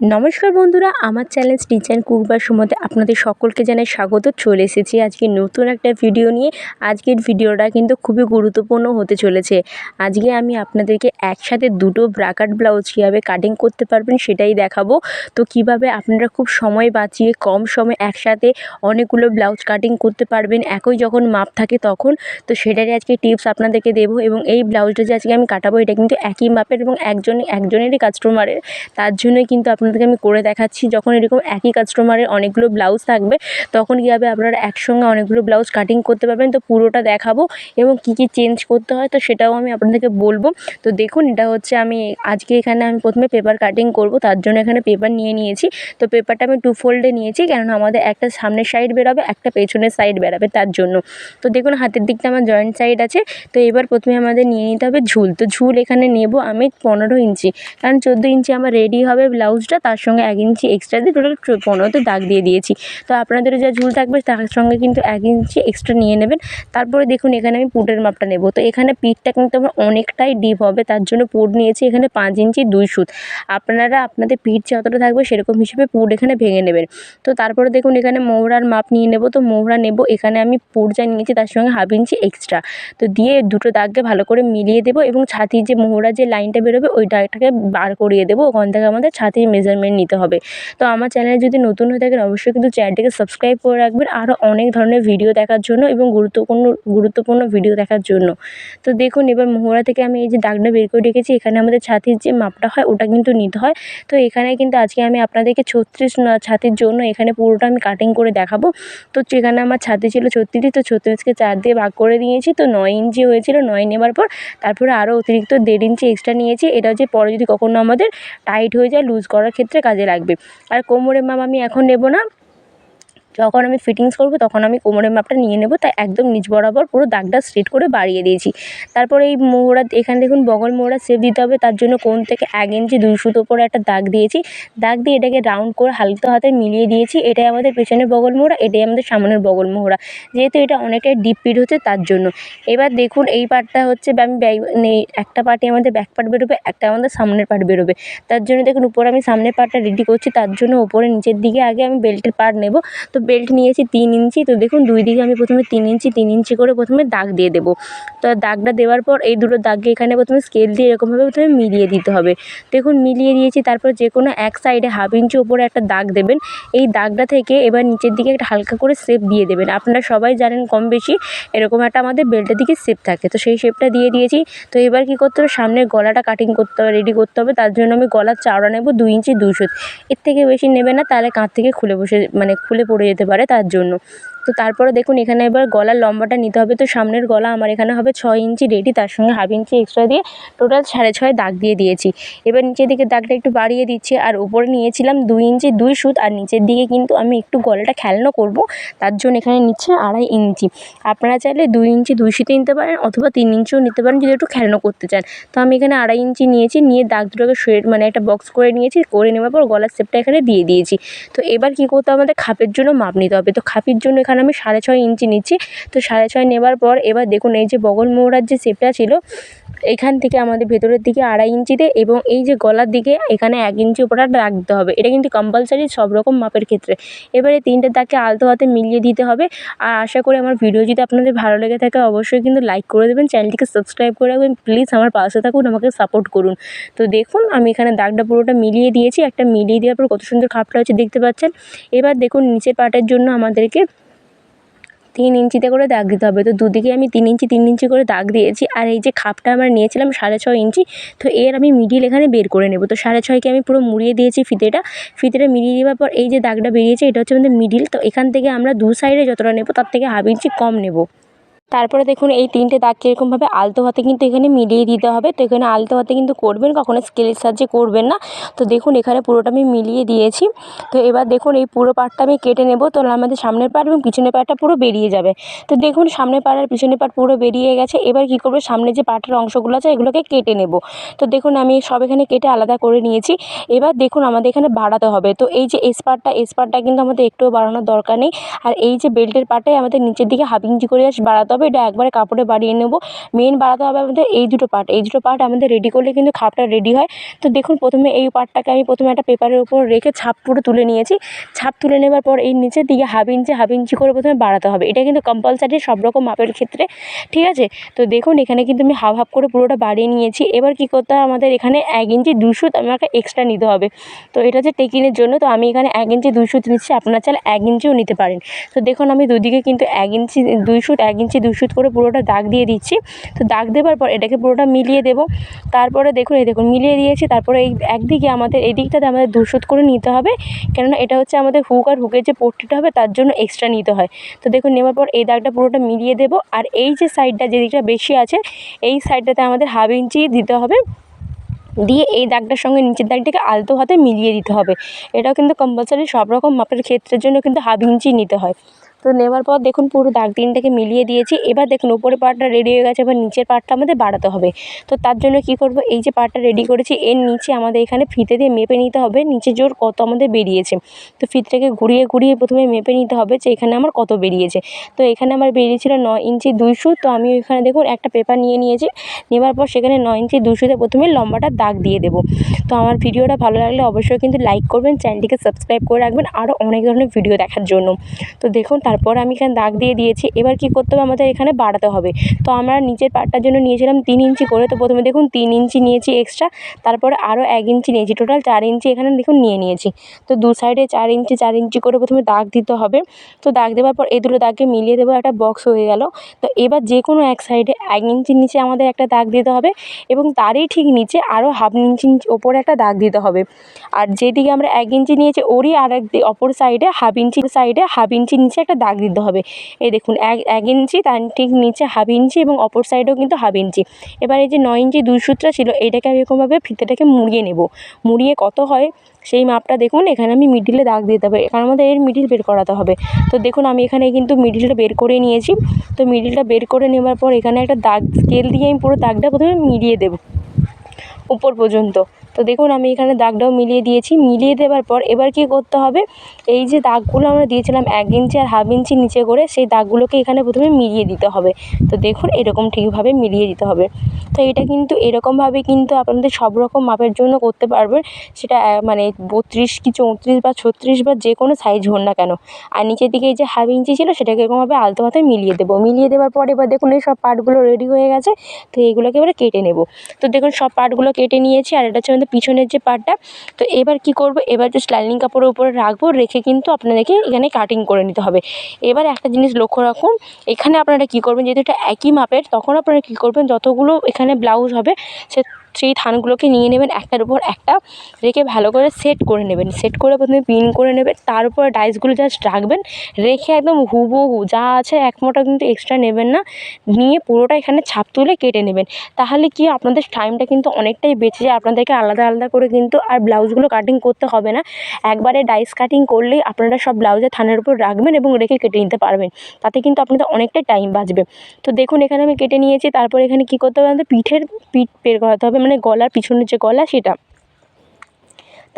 নমস্কার বন্ধুরা, আমার চ্যানেল স্টিচ অ্যান্ড কুক বা আপনাদের সকলকে জানাই স্বাগত। চলে এসেছি আজকে নতুন একটা ভিডিও নিয়ে। আজকের ভিডিওটা কিন্তু খুবই গুরুত্বপূর্ণ হতে চলেছে। আজকে আমি আপনাদেরকে একসাথে দুটো ব্রাকাট ব্লাউজ কীভাবে কাটিং করতে পারবেন সেটাই দেখাবো। তো কীভাবে আপনারা খুব সময় বাঁচিয়ে কম সময় একসাথে অনেকগুলো ব্লাউজ কাটিং করতে পারবেন, একই যখন মাপ থাকে তখন। তো সেটারই আজকে টিপস আপনাদেরকে দেবো এবং এই ব্লাউজটা যে আজকে আমি কাটাবো এটা কিন্তু একই মাপের এবং একজন, একজনেরই কাস্টমারের তার জন্যই কিন্তু আপনাদেরকে আমি করে দেখাচ্ছি। যখন এরকম একই কাস্টমারের অনেকগুলো ব্লাউজ থাকবে, তখন কীভাবে আপনারা একসঙ্গে অনেকগুলো ব্লাউজ কাটিং করতে পারবেন। তো পুরোটা দেখাবো এবং কী কী চেঞ্জ করতে হয়, তো সেটাও আমি আপনাদেরকে বলব। তো দেখুন, এটা হচ্ছে আমি আজকে এখানে আমি প্রথমে পেপার কাটিং করব। তার জন্য এখানে পেপার নিয়ে নিয়েছি। তো পেপারটা আমি টু ফোল্ডে নিয়েছি, কেননা আমাদের একটা সামনের সাইড বেরোবে, একটা পেছনের সাইড বেরোবে তার জন্য। তো দেখুন, হাতের দিকটা আমার জয়েন্ট সাইড আছে। তো এবার প্রথমে আমাদের নিয়ে নিতে হবে ঝুল। তো ঝুল এখানে নেব আমি পনেরো ইঞ্চি। কারণ চোদ্দ ইঞ্চি আমার রেডি হবে ব্লাউজটা তার সঙ্গে এক ইঞ্চি এক্সট্রা দিয়ে টোটাল পনেরোতে দাগ দিয়ে দিয়েছি। তো আপনাদেরও যা ঝুল থাকবে তার সঙ্গে কিন্তু এক ইঞ্চি এক্সট্রা নিয়ে নেবেন। তারপরে দেখুন এখানে আমি পুটের মাপটা নেব। তো এখানে পিঠটা কিন্তু আমার অনেকটাই ডিপ হবে, তার জন্য পুট নিয়েছি এখানে পাঁচ ইঞ্চি দুই সুত। আপনারা আপনাদের পিঠ যতটা থাকবে সেরকম হিসেবে পুট এখানে ভেঙে নেবেন। তো তারপরে দেখুন এখানে মোহরার মাপ নিয়ে নেব। তো মোহরা নেব, এখানে আমি পুট যা নিয়েছি তার সঙ্গে হাফ ইঞ্চি এক্সট্রা তো দিয়ে দুটো দাগকে ভালো করে মিলিয়ে দেবো এবং ছাতির যে মোহরা যে লাইনটা বেরোবে ওই দাগটাকে বার করিয়ে দেবো। ওখান থেকে আমাদের ছাতির মেজারমেন্ট নিতে হবে। তো আমার চ্যানেলে যদি নতুন হয়ে থাকেন, অবশ্যই কিন্তু চ্যানেলটিকে সাবস্ক্রাইব করে রাখবেন আরও অনেক ধরনের ভিডিও দেখার জন্য এবং গুরুত্বপূর্ণ গুরুত্বপূর্ণ ভিডিও দেখার জন্য। তো দেখুন, এবার মোহরা থেকে আমি এই যে দাগটা বের করে রেখেছি, এখানে আমাদের ছাতির যে মাপটা হয়, ওটা কিন্তু নিতে হয়। তো এখানে কিন্তু আজকে আমি আপনাদেরকে ছত্রিশ ছাতির জন্য এখানে পুরোটা আমি কাটিং করে দেখাবো। তো যেখানে আমার ছাতি ছিল ছত্রিশ তো ছত্রিশকে চার দিয়ে ভাগ করে দিয়েছি, তো নয় ইঞ্চি হয়েছিল, নয় নেবার পর তারপরে আরও অতিরিক্ত দেড় ইঞ্চি এক্সট্রা নিয়েছি। এটা হচ্ছে পরে যদি কখনো আমাদের টাইট হয়ে যায় লুজ করার ক্ষেত্রে কাজে লাগবে। আর কোমরের মাপ আমি এখন নেব না। যখন আমি ফিটিংস করব, তখন আমি কোমরের মাপটা নিয়ে নেব। তাই একদম নিচ বরাবর পুরো দাগটা স্ট্রেট করে বাড়িয়ে দিয়েছি। তারপরে এই মোহরা এখানে দেখুন বগল মোহরা শেপ দিতে হবে। তার জন্য কোন থেকে এক ইঞ্চি দুই সুতো করে একটা দাগ দিয়েছি। দাগ দিয়ে এটাকে রাউন্ড করে হালকা হাতে মিলিয়ে দিয়েছি। এটাই আমাদের পেছনের বগল মোহরা, এটাই আমাদের সামনের বগল মোহরা। যেহেতু এটা অনেকটাই ডিপ পিট হচ্ছে, তার জন্য। এবার দেখুন এই পার্টটা হচ্ছে, আমি মানে একটা পার্টে আমাদের ব্যাক পার্ট বেরোবে, একটা আমাদের সামনের পার্ট বেরোবে। তার জন্য দেখুন উপরে আমি সামনের পার্টটা রেডি করছি। তার জন্য উপরে নিচের দিকে আগে আমি বেল্টের পার্ট নেব। তো বেল্ট নিয়েছি তিন ইঞ্চি। তো দেখুন, দুই দিকে আমি প্রথমে তিন ইঞ্চি তিন ইঞ্চি করে প্রথমে দাগ দিয়ে দেবো। তো দাগটা দেওয়ার পর এই দুটো দাগকে এখানে প্রথমে স্কেল দিয়ে এরকমভাবে প্রথমে মিলিয়ে দিতে হবে। দেখুন, মিলিয়ে দিয়েছি, তারপর যে কোনো এক সাইডে হাফ ইঞ্চি ওপরে একটা দাগ দেবেন। এই দাগটা থেকে এবার নিচের দিকে একটা হালকা করে শেপ দিয়ে দেবেন। আপনারা সবাই জানেন কম বেশি এরকম একটা আমাদের বেল্টের দিকে শেপ থাকে। তো সেই শেপটা দিয়ে দিয়েছি। তো এবার কী করতে হবে? সামনের গলাটা কাটিং করতে হবে রেডি করতে হবে। তার জন্য আমি গলার চাওড়া নেব দুই ইঞ্চি দুশো এর থেকে বেশি নেবে না, তাহলে কাঁধ থেকে খুলে বসে মানে খুলে পড়ে যেতে পারে তার জন্য। তো তারপরে দেখুন, এখানে এবার গলার লম্বাটা নিতে হবে। তো সামনের গলা আমার এখানে হবে ছয় ইঞ্চি রেডি, তার সঙ্গে হাফ ইঞ্চি এক্সট্রা দিয়ে টোটাল সাড়ে ছয় দাগ দিয়ে দিয়েছি। এবার নিচের দিকে দাগটা একটু বাড়িয়ে দিচ্ছি, আর উপরে নিয়েছিলাম দুই ইঞ্চি দুই সুত, আর নিচের দিকে কিন্তু আমি একটু গলাটা খেলনো করব, তার জন্য এখানে নিচ্ছে আড়াই ইঞ্চি। আপনারা চাইলে দুই ইঞ্চি দুই সুতে নিতে পারেন, অথবা তিন ইঞ্চিও নিতে পারেন, যদি একটু খেলনো করতে চান। তো আমি এখানে আড়াই ইঞ্চি নিয়েছি, নিয়ে দাগ দুটোকে শুয়ে মানে একটা বক্স করে নিয়েছি, করে নেওয়ার পর গলার শেপটা এখানে দিয়ে দিয়েছি। তো এবার কী করতে হবে? আমাদের খাপের জন্য মাপ নিতে হবে। তো খাপের জন্য এখানে আমি সাড়ে ছয় ইঞ্চি নিচ্ছি। তো সাড়ে ছয় নেবার পর এবার দেখুন এই যে বগল মোহরার যে শেপটা ছিল, এখান থেকে আমাদের ভেতরের দিকে আড়াই ইঞ্চিতে এবং এই যে গলার দিকে এখানে এক ইঞ্চি উপরে রাখতে হবে। এটা কিন্তু কম্পালসারি সব রকম মাপের ক্ষেত্রে। এবারে তিনটে দাগকে আলতো হাতে মিলিয়ে দিতে হবে। আর আশা করি আমার ভিডিও যদি আপনাদের ভালো লেগে থাকে, অবশ্যই কিন্তু লাইক করে দেবেন, চ্যানেলটিকে সাবস্ক্রাইব করে রাখবেন প্লিজ আমার পাশে থাকুন, আমাকে সাপোর্ট করুন। তো দেখুন, আমি এখানে দাগটা পুরোটা মিলিয়ে দিয়েছি, একটা মিলিয়ে দেওয়ার পর কত সুন্দর খাপটা হচ্ছে, দেখতে পাচ্ছেন? এবার দেখুন, নিচের পাটের জন্য আমাদেরকে তিন ইঞ্চিতে করে দাগ দিতে হবে। তো দুদিকে আমি তিন ইঞ্চি তিন ইঞ্চি করে দাগ দিয়েছি। আর এই যে খাপটা আমরা নিয়েছিলাম সাড়ে ছয় ইঞ্চি, তো এর আমি মিডিল এখানে বের করে নেব। তো সাড়ে ছয়কে আমি পুরো মুড়িয়ে দিয়েছি ফিতেটা। ফিতেটা মিড়িয়ে দেওয়ার পর এই যে দাগটা বেরিয়েছে, এটা হচ্ছে আমাদের মিডিল তো এখান থেকে আমরা দু সাইডে যতটা নেব, তার থেকে হাফ ইঞ্চি কম নেব। তারপরে দেখুন এই তিনটে দাগকে এরকমভাবে আলতো হাতে কিন্তু এখানে মিলিয়ে দিতে হবে। তো এখানে আলতো হাতে কিন্তু করবেন, কখনো স্কেলের সাহায্যে করবেন না। তো দেখুন এখানে পুরোটা আমি মিলিয়ে দিয়েছি। তো এবার দেখুন এই পুরো পার্টটা আমি কেটে নেব। তো আমাদের সামনের পার্ট এবং পিছনের পার্টটা পুরো বেরিয়ে যাবে। তো দেখুন সামনের পার্ট আর পিছনের পার্ট পুরো বেরিয়ে গেছে। এবার কী করব? সামনে যে পাটের অংশগুলো আছে এগুলোকে কেটে নেব। তো দেখুন আমি সব এখানে কেটে আলাদা করে নিয়েছি। এবার দেখুন আমাদের এখানে বাড়াতে হবে। তো এই যে এস পার্টটা এস পার্টটা কিন্তু আমাদের একটুও বাড়ানোর দরকার নেই। আর এই যে বেল্টের পার্টে আমাদের নিচের দিকে হাফ ইঞ্চি করে বাড়াতে হবে। হবে, এটা একবারে কাপড়ে বাড়িয়ে নেব। মেন বাড়াতে হবে আমাদের এই দুটো পার্ট এই দুটো পার্ট আমাদের রেডি করলে কিন্তু খাপটা রেডি হয়। তো দেখুন, প্রথমে এই পার্টটাকে আমি প্রথমে একটা পেপারের উপর রেখে ছাপ পুরো তুলে নিয়েছি। ছাপ তুলে নেবার পর এই নিচের দিকে হাফ ইঞ্চি হাফ ইঞ্চি করে প্রথমে বাড়াতে হবে। এটা কিন্তু কম্পালসারি সব রকম মাপের ক্ষেত্রে, ঠিক আছে? তো দেখুন, এখানে কিন্তু আমি হাফ হাফ করে পুরোটা বাড়িয়ে নিয়েছি। এবার কী করতে হবে, আমাদের এখানে এক ইঞ্চি দুই সুত আমাকে এক্সট্রা নিতে হবে। তো এটা হচ্ছে টেকিনের জন্য। তো আমি এখানে এক ইঞ্চি দুই সুত নিচ্ছি। আপনার চাইলে এক ইঞ্চিও নিতে পারেন। তো দেখুন, আমি দুদিকে কিন্তু এক ইঞ্চি দুই সুত এক ইঞ্চি দুই সুত করে পুরোটা দাগ দিয়ে দিচ্ছি। তো দাগ দেওয়ার পর এটাকে পুরোটা মিলিয়ে দেবো। তারপরে দেখুন, এই দেখুন, মিলিয়ে দিয়েছি। তারপরে এই একদিকে আমাদের, এই দিকটাতে আমাদের দু সুত করে নিতে হবে। কেননা এটা হচ্ছে আমাদের হুক আর হুকের যে পট্টিটা হবে, তার জন্য এক্সট্রা নিতে হয়। তো দেখুন নেওয়ার পর এই দাগটা পুরোটা মিলিয়ে দেবো। আর এই যে সাইডটা যে দিকটা বেশি আছে, এই সাইডটাতে আমাদের হাফ ইঞ্চি দিতে হবে। দিয়ে এই দাগটার সঙ্গে নিচের দাগটাকে আলতো হাতে মিলিয়ে দিতে হবে। এটাও কিন্তু কম্পালসারি সব রকম মাপের ক্ষেত্রের জন্য কিন্তু হাফ ইঞ্চি নিতে হয়। তো নেওয়ার পর দেখুন পুরো দাগ তিনটাকে মিলিয়ে দিয়েছি। এবার দেখুন ওপরের পার্টটা রেডি হয়ে গেছে, এবার নিচের পার্টটা আমাদের বাড়াতে হবে। তো তার জন্য কী করব? এই যে পার্টটা রেডি করেছি, এর নিচে আমাদের এখানে ফিতে দিয়ে মেপে নিতে হবে। নিচে জোর কত আমাদের বেরিয়েছে। তো ফিতটাকে ঘুরিয়ে ঘুরিয়ে প্রথমে মেপে নিতে হবে যে এখানে আমার কত বেরিয়েছে। তো এখানে আমার বেরিয়েছিল ন ইঞ্চি দুই সুত তো আমি ওইখানে দেখুন একটা পেপার নিয়ে নিয়েছি। নেওয়ার পর সেখানে নয় ইঞ্চি দুই সুতে প্রথমে লম্বাটা দাগ দিয়ে দেবো। তো আমার ভিডিওটা ভালো লাগলে অবশ্যই কিন্তু লাইক করবেন, চ্যানেলটিকে সাবস্ক্রাইব করে রাখবেন আরও অনেক ধরনের ভিডিও দেখার জন্য। তো দেখুন তারপর আমি এখানে দাগ দিয়ে দিয়েছি। এবার কী করতে হবে? আমাদের এখানে বাড়াতে হবে। তো আমরা নিচের পার্টটার জন্য নিয়েছিলাম তিন ইঞ্চি করে। তো প্রথমে দেখুন তিন ইঞ্চি নিয়েছি এক্সট্রা তারপরে আরও এক ইঞ্চি নিয়েছি। টোটাল চার ইঞ্চি এখানে দেখুন নিয়ে নিয়েছি। তো দু সাইডে চার ইঞ্চি চার ইঞ্চি করে প্রথমে দাগ দিতে হবে। তো দাগ দেওয়ার পর এই দুটো দাগকে মিলিয়ে দেবো, একটা বক্স হয়ে গেল। তো এবার যে কোনো এক সাইডে এক ইঞ্চির নিচে আমাদের একটা দাগ দিতে হবে এবং তারই ঠিক নিচে আরও হাফ ইঞ্চি ওপরে একটা দাগ দিতে হবে। আর যেদিকে আমরা এক ইঞ্চি নিয়েছি, ওরই আর এক অপর সাইডে হাফ ইঞ্চির সাইডে হাফ ইঞ্চির নিচে একটা দাগ দিতে হবে। এই দেখুন, এক এক ইঞ্চি, তার ঠিক নিচে হাফ ইঞ্চি এবং অপর সাইডেও কিন্তু হাফ ইঞ্চি। এবার এই যে নয় ইঞ্চি দুই সূত্রটা ছিল এইটাকে আমি এরকমভাবে ফিতেটাকে মুড়িয়ে নেব। মুড়িয়ে কত হয়? সেই মাপটা দেখুন, এখানে আমি মিডিলে দাগ দিতে হবে, কারণ আমাদের এর মিডিল বের করাতে হবে। তো দেখুন, আমি এখানে কিন্তু মিডিলটা বের করে নিয়েছি। তো মিডিলটা বের করে নেওয়ার পর এখানে একটা দাগ স্কেল দিয়ে আমি পুরো দাগটা প্রথমে মিডিয়ে দেবো, উপর পর্যন্ত। তো দেখুন, আমি এখানে দাগটাও মিলিয়ে দিয়েছি। মিলিয়ে দেওয়ার পর এবার কী করতে হবে? এই যে দাগগুলো আমরা দিয়েছিলাম এক ইঞ্চি আর হাফ ইঞ্চি নিচে করে, সেই দাগগুলোকে এখানে প্রথমে মিলিয়ে দিতে হবে। তো দেখুন, এরকম ঠিকভাবে মিলিয়ে দিতে হবে। তো এটা কিন্তু এরকমভাবে কিন্তু আপনাদের সব রকম মাপের জন্য করতে পারবেন। সেটা মানে বত্রিশ কি চৌত্রিশ বা ছত্রিশ বা যে কোনো সাইজ হোক না কেন। আর নিচের দিকে এই যে হাফ ইঞ্চি ছিল, সেটাকে এরকমভাবে আলতো হাতে মিলিয়ে দেবো। মিলিয়ে দেওয়ার পর এবার দেখুন, এই সব পার্টগুলো রেডি হয়ে গেছে। তো এইগুলোকে এবারে কেটে নেব। তো দেখুন, সব পার্টগুলো কেটে নিয়েছি। আর এটা হচ্ছে পিছনের যে পার্টটা তো এবার কি করব? এবার জাস্ট লাইনিং কাপড়ের উপরে রাখব, রেখে কিন্তু আপনাদেরকে এখানে কাটিং করে নিতে হবে। এবার একটা জিনিস লক্ষ্য রাখুন, এখানে আপনারা কি করবেন, যেহেতু এটা একই মাপের, তখন আপনারা কি করবেন, যতগুলো এখানে ব্লাউজ হবে, সে সেই থানগুলোকে নিয়ে নেবেন একটার উপর একটা রেখে ভালো করে সেট করে নেবেন। সেট করে প্রথমে পিন করে নেবেন, তার উপরে ডাইসগুলো জাস্ট রাখবেন, রেখে একদম হুবহু যা আছে এক মোটা কিন্তু এক্সট্রা নেবেন না, নিয়ে পুরোটা এখানে ছাপ তুলে কেটে নেবেন। তাহলে কি আপনাদের টাইমটা কিন্তু অনেকটাই বেঁচে যায়, আপনাদেরকে আলাদা আলাদা করে কিন্তু আর ব্লাউজগুলো কাটিং করতে হবে না। একবারে ডাইস কাটিং করলেই আপনারা সব ব্লাউজের থানের উপর রাখবেন এবং রেখে কেটে নিতে পারবেন। তাতে কিন্তু আপনাদের অনেকটাই টাইম বাঁচবে। তো দেখুন এখানে আমি কেটে নিয়েছি, তারপর এখানে কী করতে হবে? আমাদের পিঠের পিঠ বের করাতে হবে। মানে গলার পিছনের যে গলা সেটা।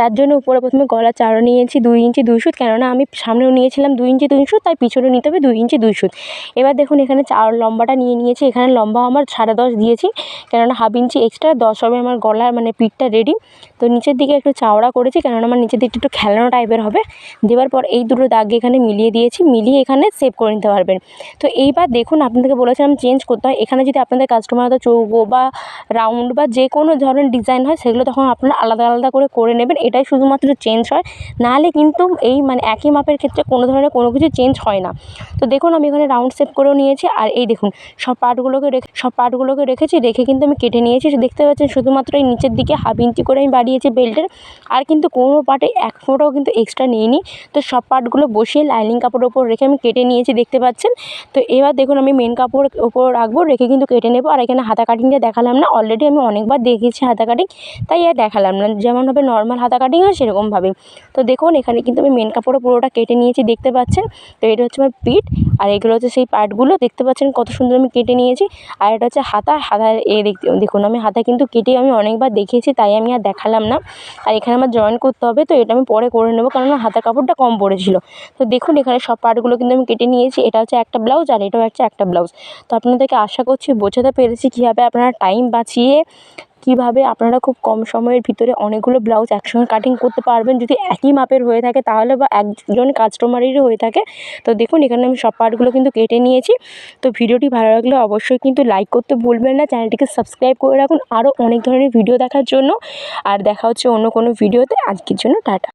তার জন্য উপরে প্রথমে গলা চারা নিয়েছি দুই ইঞ্চি দুই সুত, কেননা আমি সামনেও নিয়েছিলাম দুই ইঞ্চি দুই সুত, তাই পিছনেও নিতে হবে দুই ইঞ্চি দুই সুত। এবার দেখুন এখানে চার লম্বাটা নিয়ে নিয়েছি, এখানে লম্বা আমার সাড়ে দশ দিয়েছি, কেননা হাফ ইঞ্চি এক্সট্রা দশ হবে আমার গলার মানে পিঠটা রেডি তো নিচের দিকে একটু চাওড়া করেছি, কেননা আমার নিচের দিকটা একটু খেলানো টাইপের হবে। দেওয়ার পর এই দুটো দাগ এখানে মিলিয়ে দিয়েছি, মিলিয়ে এখানে সেভ করে নিতে পারবেন। তো এইবার দেখুন আপনাদেরকে বলেছিলাম চেঞ্জ করতে হয়, এখানে যদি আপনাদের কাস্টমার হয়তো চৌকো বা রাউন্ড বা যে কোনো ধরনের ডিজাইন হয়, সেগুলো তখন আপনারা আলাদা আলাদা করে করে নেবেন এটাই শুধুমাত্র চেঞ্জ হয়। নাহলে কিন্তু এই মানে একই মাপের ক্ষেত্রে কোনো ধরনের কোনো কিছু চেঞ্জ হয় না। তো দেখুন, আমি এখানে রাউন্ড শেপ করেও নিয়েছি আর এই দেখুন, সব পার্টগুলোকে রেখে, সব পার্টগুলোকে রেখেছি, রেখে কিন্তু আমি কেটে নিয়েছি। দেখতে পাচ্ছেন শুধুমাত্র এই নিচের দিকে হাফ ইঞ্চি করে আমি বাড়িয়েছি বেল্টের আর কিন্তু কোনো পার্টে এক ফোঁটাও কিন্তু এক্সট্রা নিইনি। তো সব পার্টগুলো বসিয়ে লাইনিং কাপড়ের ওপর রেখে আমি কেটে নিয়েছি, দেখতে পাচ্ছেন? তো এবার দেখুন, আমি মেন কাপড় ওপর রাখব, রেখে কিন্তু কেটে নেব। আর এখানে হাতা কাটিংটা দেখালাম না অলরেডি আমি অনেকবার দেখিয়েছি হাতা কাটিং তাই আর দেখালাম না। যেমনভাবে নর্মাল হাতা কাটিং হয় সেরকমভাবে। তো দেখুন, এখানে কিন্তু আমি মেন কাপড়ও পুরোটা কেটে নিয়েছি, দেখতে পাচ্ছেন? তো এটা হচ্ছে আমার পিঠ, আর এগুলো হচ্ছে সেই পার্টগুলো দেখতে পাচ্ছেন কত সুন্দর আমি কেটে নিয়েছি। আর এটা হচ্ছে হাতা হাতার এ দেখতে দেখুন, আমি হাতা কিন্তু কেটে আমি অনেকবার দেখিয়েছি তাই আমি আর দেখালাম না। আর এখানে আমার জয়েন করতে হবে, তো এটা আমি পরে করে নেব, কারণ হাতার কাপড়টা কম পড়েছিল। তো দেখুন, এখানে সব পার্টগুলো কিন্তু আমি কেটে নিয়েছি, এটা হচ্ছে একটা ব্লাউজ আর এটাও হচ্ছে একটা ব্লাউজ তো আপনাদেরকে আশা করছি, বোঝাতে পেরেছি কীভাবে আপনারা টাইম বাঁচিয়ে কীভাবে আপনারা খুব কম সময়ের ভিতরে অনেকগুলো ব্লাউজ একসঙ্গে কাটিং করতে পারবেন, যদি একই মাপের হয়ে থাকে তাহলে বা একজন কাস্টমারেরই হয়ে থাকে। তো দেখুন, এখানে আমি সব পার্টগুলো কিন্তু কেটে নিয়েছি। তো ভিডিওটি ভালো লাগলে অবশ্যই কিন্তু লাইক করতে ভুলবেন না। চ্যানেলটিকে সাবস্ক্রাইব করে রাখুন। আরও অনেক ধরনের ভিডিও দেখার জন্য। আর দেখা হচ্ছে অন্য কোনো ভিডিওতে আজকের জন্য টাটা।